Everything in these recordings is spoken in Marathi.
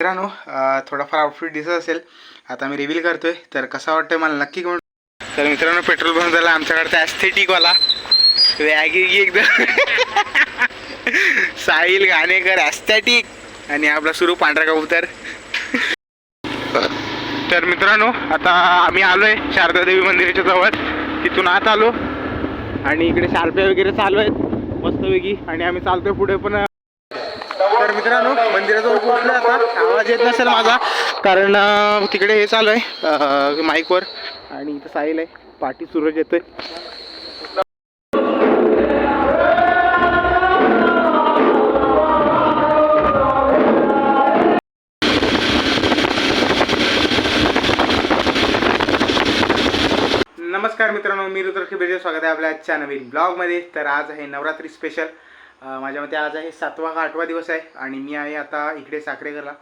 मित्रांनो थोडाफार आउटफिट दिसत असेल. आता मी रिव्हील करतोय. तर कसा वाटतोय मला नक्की कमेंट तर मित्रांनो पेट्रोल पंप झाला आमच्याकडे. आमच्याकडचा ॲस्थेटिकवाला वॅगी एकदम. साहिल गाणेकर ॲस्थेटिक आणि आपला सुरू पांढरा कबूतर. तर मित्रांनो आता आम्ही आलोय शारदा देवी मंदिराच्या जवळ. तिथून आत आलो. आणि इकडे शार्पे वगैरे चालू आहेत. मस्तपैकी. आणि आम्ही चालतोय पुढे पण तर मित्रांनो मंदिराजवळ पोहोचलो आता? आवाज येत नसेल माझा कारण तिकडे हे चालू आहे माईकवर. आणि इथं साहिल आहे पाठी सूरज येतोय नमस्कार मित्रांनो मी रुद्र खिबेचे स्वागत आहे आपल्या आजच्या नवीन ब्लॉगमध्ये. तर आज आहे नवरात्री स्पेशल माझ्या मते आज आहे सातवा का आठवा दिवस आहे आणि मी आहे आता इकडे साखरेघरला.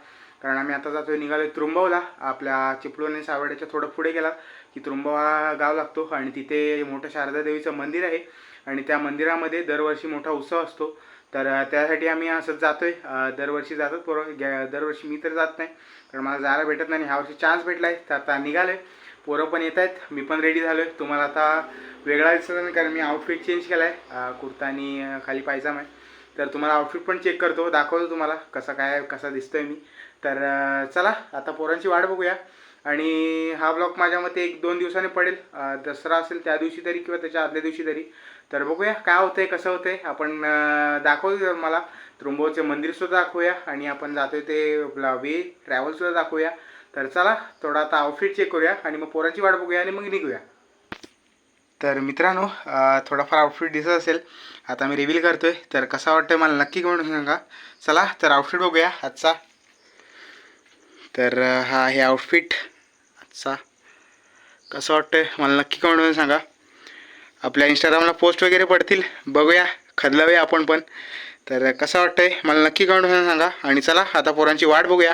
कारण आम्ही आता जातोय निघालोय त्रुंबवला. आपल्या चिपळूण आणि सावर्ड्याच्या थोडं पुढे गेला की त्रुंबवा गाव लागतो आणि तिथे मोठं शारदा देवीचं मंदिर आहे. आणि त्या मंदिरामध्ये दरवर्षी मोठा उत्सव असतो. तर त्यासाठी आम्ही असंच जातोय. आहे दरवर्षी जातात पोरं. दरवर्षी मी तर जात नाही. कारण मला जायला भेटत नाही आणि ह्या वर्षी चान्स भेटला आहे तर आता निघालोय. पोरं पण येत आहेत मी पण रेडी झालो आहे तुम्हाला आता वेगळा दिसत नाही कारण मी आउटफिट चेंज केला आहे कुर्ता आणि खाली पायजामा आहे. तर तुम्हाला आउटफिट पण चेक करतो दाखवतो तुम्हाला कसा काय कसा दिसतोय मी. तर चला आता पोरांची वाट बघूया. आणि हा ब्लॉग माझ्या मते एक दोन दिवसाने पडेल. दसरा असेल त्या दिवशी तरी किंवा त्याच्या आदल्या दिवशी तरी. तर बघूया काय होतंय कसं होतंय. आपण दाखवतो मला. त्रुंबोचे मंदिरसुद्धा दाखवूया आणि आपण जातोय ते वे ट्रॅव्हलसुद्धा दाखवूया. तर चला थोडा आता आउटफिट चेक करूया आणि मग पोरांची वाट बघूया आणि मग निघूया. तर मित्रांनो थोडाफार आउटफिट दिसत असेल. आता मी रिव्हील करतोय. तर कसा वाटतोय मला नक्की कमेंट सांगा. चला तर आउटफिट बघूया. आजचा. तर हा आहे आउटफिट आजचा. कसं वाटतंय मला नक्की कमेंटमध्ये सांगा. आपल्या इंस्टाग्रामला पोस्ट वगैरे पडतील. बघूया. खदलावूया आपण पण. तर कसं वाटतंय? मला नक्की कमेंटमध्ये सांगा. आणि चला आता पोरांची वाट बघूया.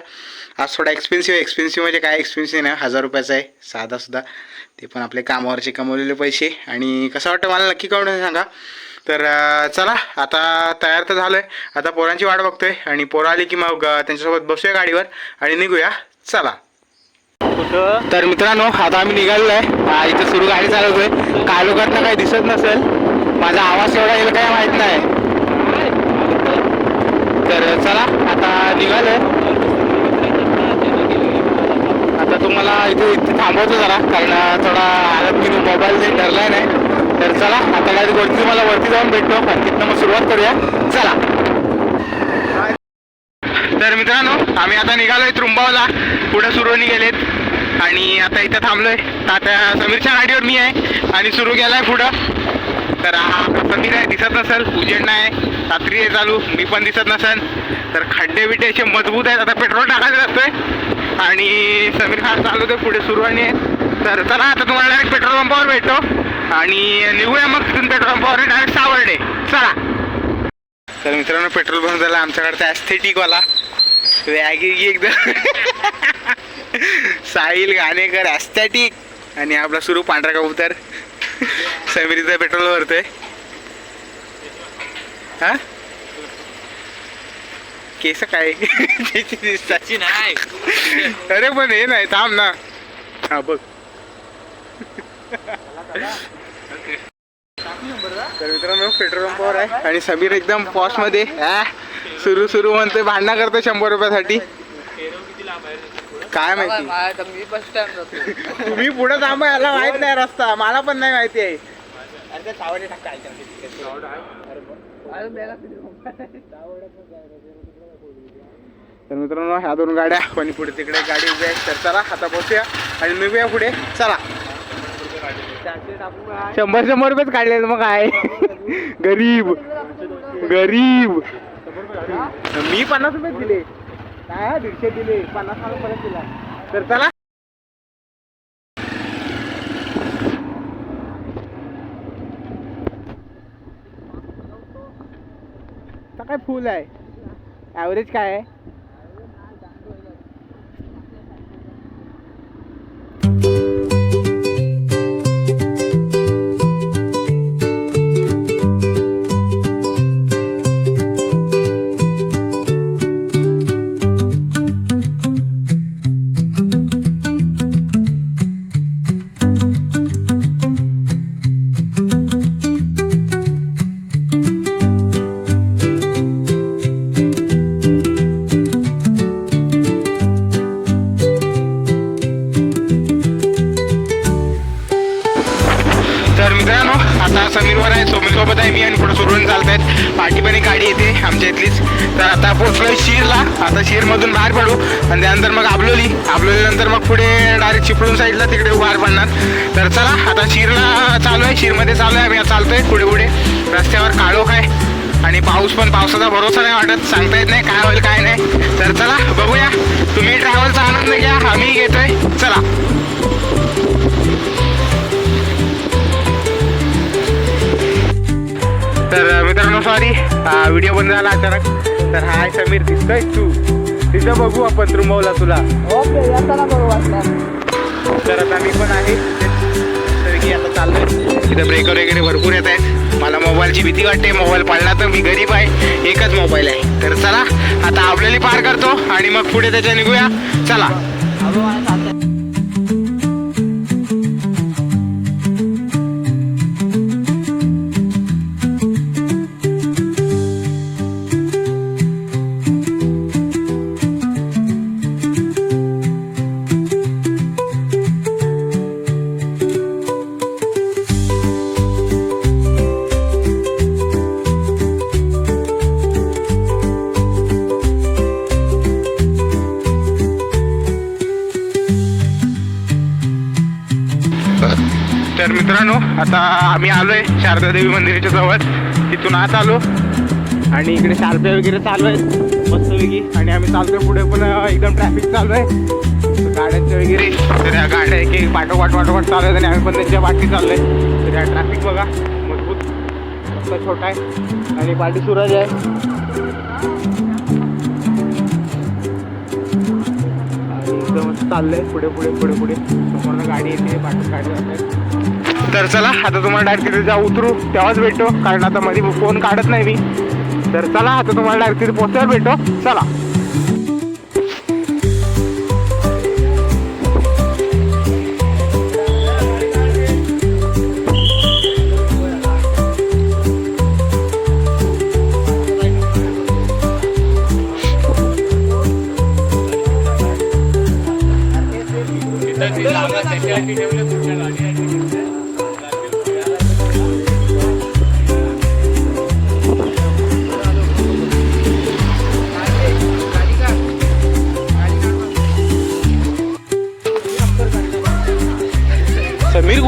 आज थोडा एक्सपेन्सिव्ह एक्सपेन्सिव्ह म्हणजे काय एक्सपेन्सिव्ह नाही हजार रुपयाचा आहे. साधासुद्धा ते पण आपले कामावरचे कमवलेले पैसे. आणि कसं वाटतं मला नक्की कमेंटमध्ये सांगा. तर चला आता तयार तर झालो आहे आता पोरांची वाट बघतोय. आणि पोरं आली की मग त्यांच्यासोबत बसूया गाडीवर आणि निघूया. चला. तर मित्रांनो आता आम्ही निघालेलो आहे. इथं सुरू गाडी चालवतोय. काय लोकांना काही दिसत नसेल. माझा आवाज एवढा येईल काय माहीत नाही. तर चला आता निघालंय. आता तुम्हाला इथे इथे थांबवतो जरा कारण थोडा हालत मी मोबाईल जे ठरलाय नाही. तर चला आता काही गोष्टी तुम्हाला वरती जाऊन भेटतो. आणि तिथनं मग सुरुवात करूया. चला. तर मित्रांनो आम्ही आता निघालोय त्रुंबावला. पुढे सुरुवानी गेलेत. आणि आता इथं थांबलोय. आता समीरच्या गाडीवर मी आहे. आणि सुरू केलाय पुढं. तर समीर आहे दिसत नसेल उजेड नाही रात्री आहे चालू मी पण दिसत नसेल. तर खड्डे बिड्डे असे मजबूत आहेत आता पेट्रोल टाकायचं असतोय. आणि समीर खान चालवतोय पुढे सुरू आहे. तर चला आता तुम्हाला डायरेक्ट पेट्रोल पंपावर भेटतो. आणि निघूया मग तिथून पेट्रोल पंपावर डायरेक्ट सावर्डे. चला. तर मित्रांनो पेट्रोल पंप झाला आमच्याकडचा ॲस्थेटिकवाला वॅगी एकदम. साहिल घाणेकर ॲस्थेटिक आणि आपला सुरू पांढरा कबूतर. समिरीचं पेट्रोल भरतोय. हा? केस काय? त्याची दिसतात? नाही अरे पण हे नाही थांब ना. हा बघ. तर मित्रांनो पेट्रोल पंपावर आहे आणि समीर एकदम पॉशमध्ये सुरू सुरू म्हणतोय भांडणं करतोय शंभर रुपयासाठी. काय माहिती? मी फर्स्ट टाइम जातो तुम्ही पुढे थांबा याला माहीत नाही रस्ता. मला पण नाही माहिती आहे. तर मित्रांनो ह्या दोन गाड्या आणि पुढे तिकडे गाडी उभी आहे तर चला आता बसूया आणि निघूया पुढे. चला. शंभर शंभर रुपयेच काढले मग काय? गरीब. गरीब. मी पन्नास रुपये दिले. काय दीडशे दिले पन्नास मला परत दिला. तर चला. काय फुल आहे? ॲव्हरेज काय आहे? आता आहे. समीर सोबत आहे मी आणि पुढे सुरून चालत आहेत पाठी पण एक गाडी येते आमच्या इथलीच. तर आता पोचलोय शिरला. आता शिरमधून बाहेर पडू. आणि त्यानंतर मग आबलोली. आबलोली नंतर मग पुढे डायरेक्ट चिपळूण साईडला तिकडे बाहेर पडणार. तर चला आता शिरला चालू आहे. शिरमध्ये चालू आहे. आम्ही चालतोय पुढे पुढे. रस्त्यावर काळोख आहे. आणि पाऊस पण पावसाचा भरोसा नाही वाटत. सांगता येत नाही काय होईल काय नाही. तर चला बघूया. तुम्ही ट्रॅव्हलचा आनंद घ्या. आम्ही घेतोय. चला. सॉरी व्हिडिओ बंद झाला अचानक. तर हाय समीर दिसतोय तू. तिथं बघू आपण त्रुंबवला तुला. ओके येताना तर आता मी पण आहे. तर की आता चाललोय. तिथं ब्रेकर वगैरे भरपूर येत आहेत. मला मोबाईलची भीती वाटते. मोबाईल पडला तर मी गरीब आहे. एकच मोबाईल आहे. तर चला आता आपल्याला पार करतो आणि मग पुढे त्याच्या निघूया. चला. मित्रांनो आता आम्ही आलोय शारदा देवी मंदिराच्या जवळ. तिथून आत आलो. आणि इकडे शारदा वगैरे चालू आहे मस्तपैकी आणि आम्ही चालतोय पुढे पण एकदम ट्रॅफिक चालू आहे. गाड्यांचे वगैरे. तर या गाड्या एक एक पाठोपाठ वाटोपाट चालू आहेत आणि आम्ही पण त्यांच्या पाठी चाललोय. तर या ट्रॅफिक बघा. मजबूत. मस्त छोटा आहे. आणि पाठी सूरज आहे. चाललंय. पुढे पुढे पुढे पुढे. समोरनं गाडी येते पाठून गाडी जाते. तर चला आता तुम्हाला डायरेक्ट तिथे जाऊ उतरू. तेव्हाच भेटतो. कारण आता मध्ये फोन काढत नाही मी. तर चला आता तुम्हाला डायरेक्ट तिथे पोहोचल्यावर भेटतो. चला.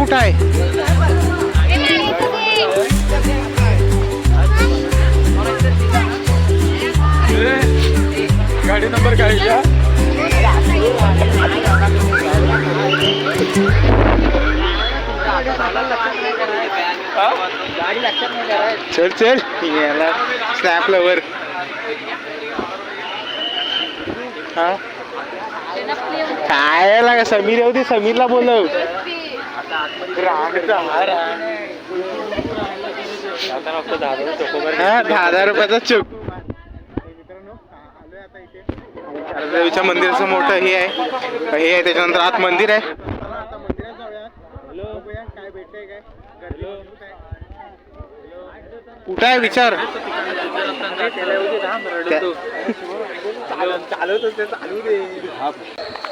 कुठं आहे? गाडी नंबर काय चल चल. याला स्नॅप लवर हा? काय लागा समीर येऊ दे समीरला बोलव. दहा हजार रुपयाचा चोक देवीच्या मंदिराचं मोठं हे आहे. हे आहे त्याच्यानंतर आत मंदिर आहे. कुठं आहे विचार?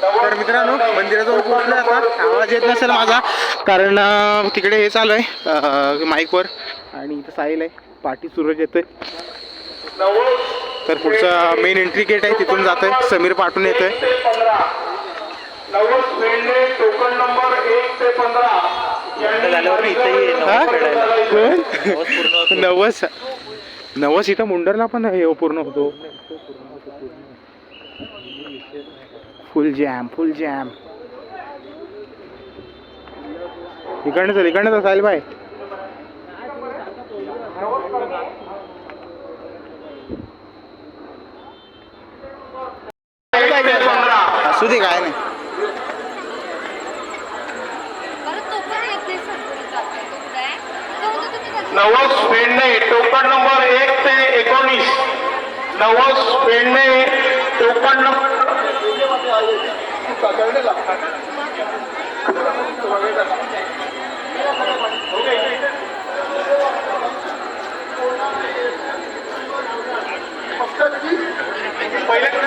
तर मित्रांनो मंदिराचा आवाज येत नसेल माझा. कारण तिकडे हे चालू आहे माईकवर. आणि इथं साहिल आहे. पाठी सूरज येतोय तर पुढचं मेन एंट्री गेट आहे तिथून जातोय. समीर पाठून येतोय. हा? नवस नवस इथं मुंडरला पण हे पूर्ण होतो. फुल जॅम फुल जॅम इकडनं चल इकडनं चल साहिल भाई. असू दे काय नाही. नवस पेडणे टोकन नंबर एक ते एकोणीस. नवस पेडणे टोकन नंबर टोकन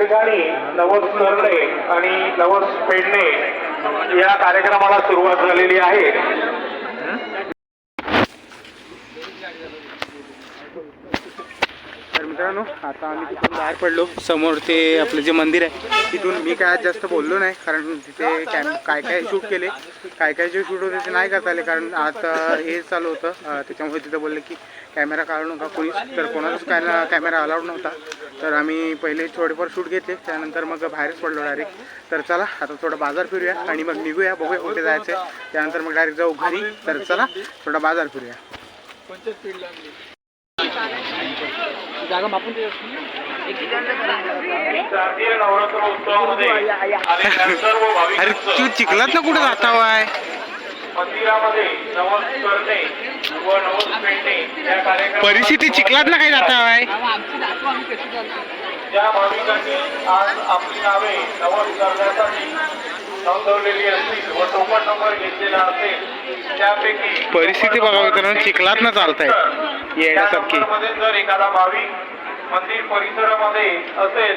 ठिकाणी नवस करणे आणि नवस पेडणे या कार्यक्रमाला सुरुवात झालेली आहे. तर मित्रांनो आता आम्ही तिथून बाहेर पडलो. समोर ते आपलं जे मंदिर आहे तिथून मी काय आज जास्त बोललो नाही कारण तिथे कॅम काय काय शूट केले काय काय जे शूट होते ते नाही करता आले कारण आता हे चालू होतं. त्याच्यामुळे तिथं बोलले की कॅमेरा काढू नका कोणीच तर कोणाचाच काय कॅमेरा अलाउड नव्हता. तर आम्ही पहिले थोडेफार शूट घेतले त्यानंतर मग बाहेरच पडलो डायरेक्ट तर चला आता थोडं बाजार फिरूया आणि मग निघूया बघूया कुठे जायचं आहे त्यानंतर मग डायरेक्ट जाऊ घरी. तर चला थोडा बाजार फिरूया. अरे तू चिखलात ना कुठे जाता वाय? मंदिरामध्ये परिस्थिती चिखलात ना काही जाता वाय ज्या भाविकांनी आज आपली नावे नवस करण्यासाठी नोंदवलेली असतील व टोकन नंबर घेतलेला असेल त्यापैकी परिस्थिती बघा मित्रांनो चिखलात ना चालताय त्या येण्यासारखी जर एखादा भाविक मंदिर परिसरामध्ये असेल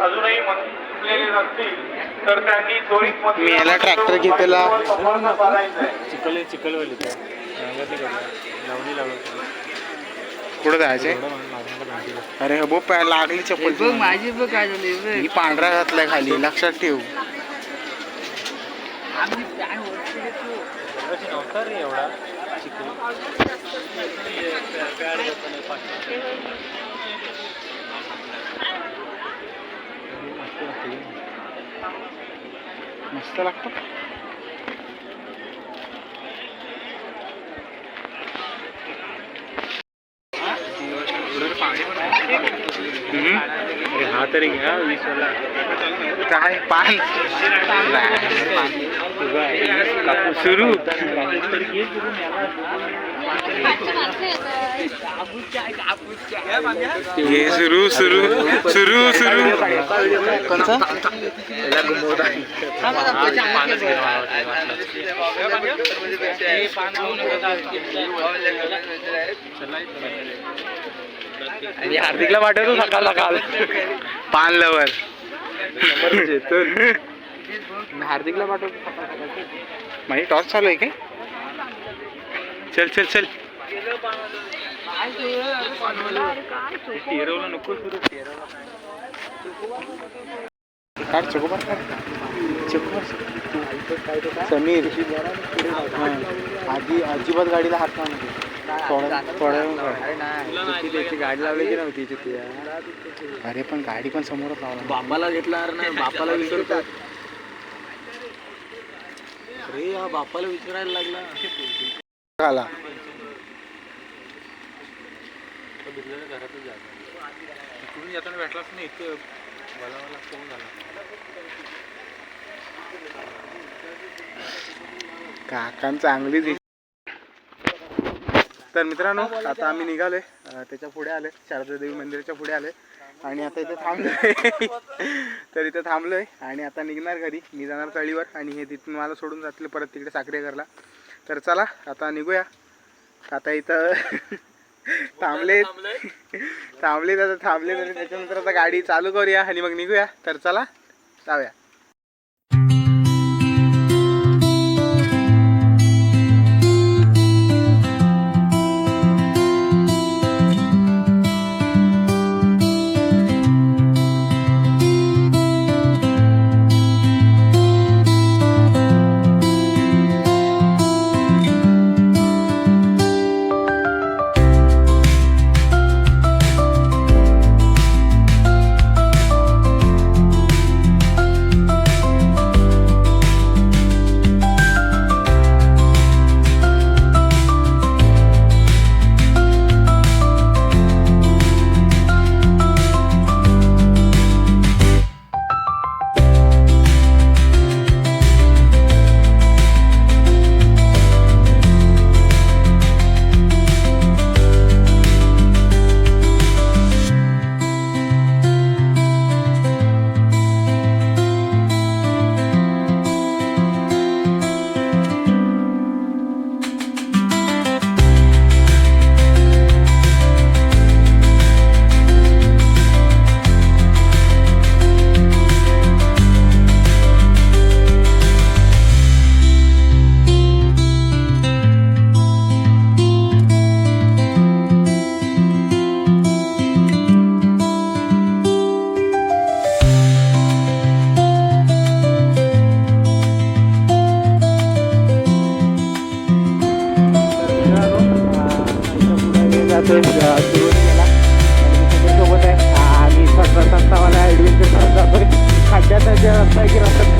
अजूनही मंदिरलेले नसतील तर त्यांनी त्वरित मंदिरामध्ये मी याला tractor घेतलेला. साधायचा आहे. कुठं जायचंय? अरे हो पाय लागली चप्पल माझी बघ काय झाली ही पांढरा घातलाय खाली लक्षात ठेव. मस्त लागतो हम्म. हा तरी घ्या वीस वाला. काय? पान. सुरू. ये सुरू सुरू सुरू सुरू. कोणचा? आणि हार्दिकला पाठवतो सकाळ सकाळ. पान लवर. हार्दिकला पाठवतो. माझी टॉस चालू आहे काय? चल चल चल. तेरवला नको सुरू काढ चोकोबार काढ चोकोबार समीर. आधी अजिबात गाडीला हात नाही. गाडी लावली नव्हती अरे पण गाडी पण समोरच लावला बापाला घेतला अरे नाही बापाला विसरतो अरे या बापाला विचारायला लागला. आला. तिकडून येताना भेटलाच नाही इथं बोलावं लागतं म्हणून झाला काकां चांगली तर मित्रांनो आता आम्ही निघालोय. अं, त्याच्या पुढे आले शारदा देवी मंदिराच्या पुढे आले आणि आता इथे थांबलोय. तर इथे थांबलोय आणि आता निघणार घरी. मी जाणार तळीवर आणि हे तिथून मला सोडून जातील परत तिकडे साखरेकरला तर चला आता निघूया. आता इथं थांबले. थांबले आता थांबले. तरी त्याच्यानंतर आता गाडी चालू करूया आणि मग निघूया. तर चला जाऊया.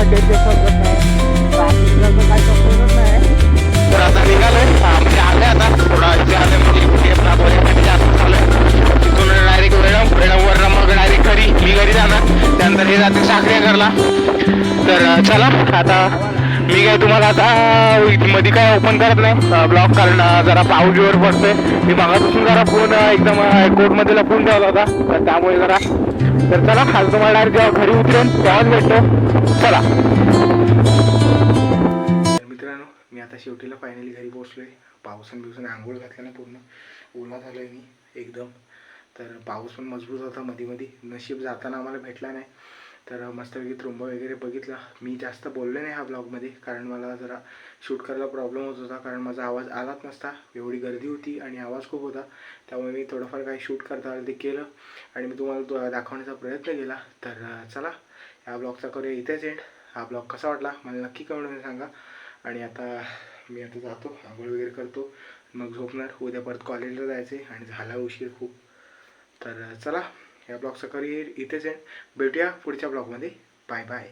आहे की समजत नाही ट्रॅफिकला तर काय समजत नाही तर आता निघालोय. म्हणजे आले आता. थोडा जे आले म्हणजे केप दाखवण्यासाठी जास्त चालू तिथून डायरेक्ट वेळम वेळमवर मग डायरेक्ट घरी मी घरी जाणार. त्यानंतर हे जाते साखरेकरला तर चला आता मी काय तुम्हाला आता मध्ये काय ओपन करत नाही. ब्लॉक कारण जरा पाऊस जोर पडतोय. मी मागापासून जरा फोन एकदम कोर्टमध्ये लपून ठेवला होता. तर त्यामुळे जरा तर चला आज तुम्हाला जेव्हा घरी उतरेन तेव्हाच भेटतो. चला. मित्रांनो मी आता शेवटीला फायनली घरी पोहोचलोय. पावसाने बिवसाने आंघोळ घातल्याने पूर्ण ओला झालोय मी एकदम. तर पाऊस पण मजबूत होता मध्ये मध्ये नशीब जाताना आम्हाला भेटला नाही. तर मस्तपैकी त्रुंब वगैरे बघितला. मी जास्त बोललो नाही ह्या ब्लॉगमध्ये कारण मला जरा शूट करायला प्रॉब्लेम होत होता कारण माझा आवाज आलाच नसता. एवढी गर्दी होती आणि आवाज खूप होता. त्यामुळे मी थोडंफार काही शूट करता आलं ते केलं आणि मी तुम्हाला तो दाखवण्याचा प्रयत्न केला. तर चला ह्या ब्लॉगचा करूया इथेच एंड हा ब्लॉग कसा वाटला मला नक्की कमेंटमध्ये सांगा. आणि आता मी आता जातो आंघोळ वगैरे करतो. मग झोपणार उद्या परत कॉलेजला जायचे आणि झाला उशीर खूप. तर चला या ब्लॉगचं करिअर इथेच आहे. भेटूया पुढच्या ब्लॉगमध्ये. Bye bye.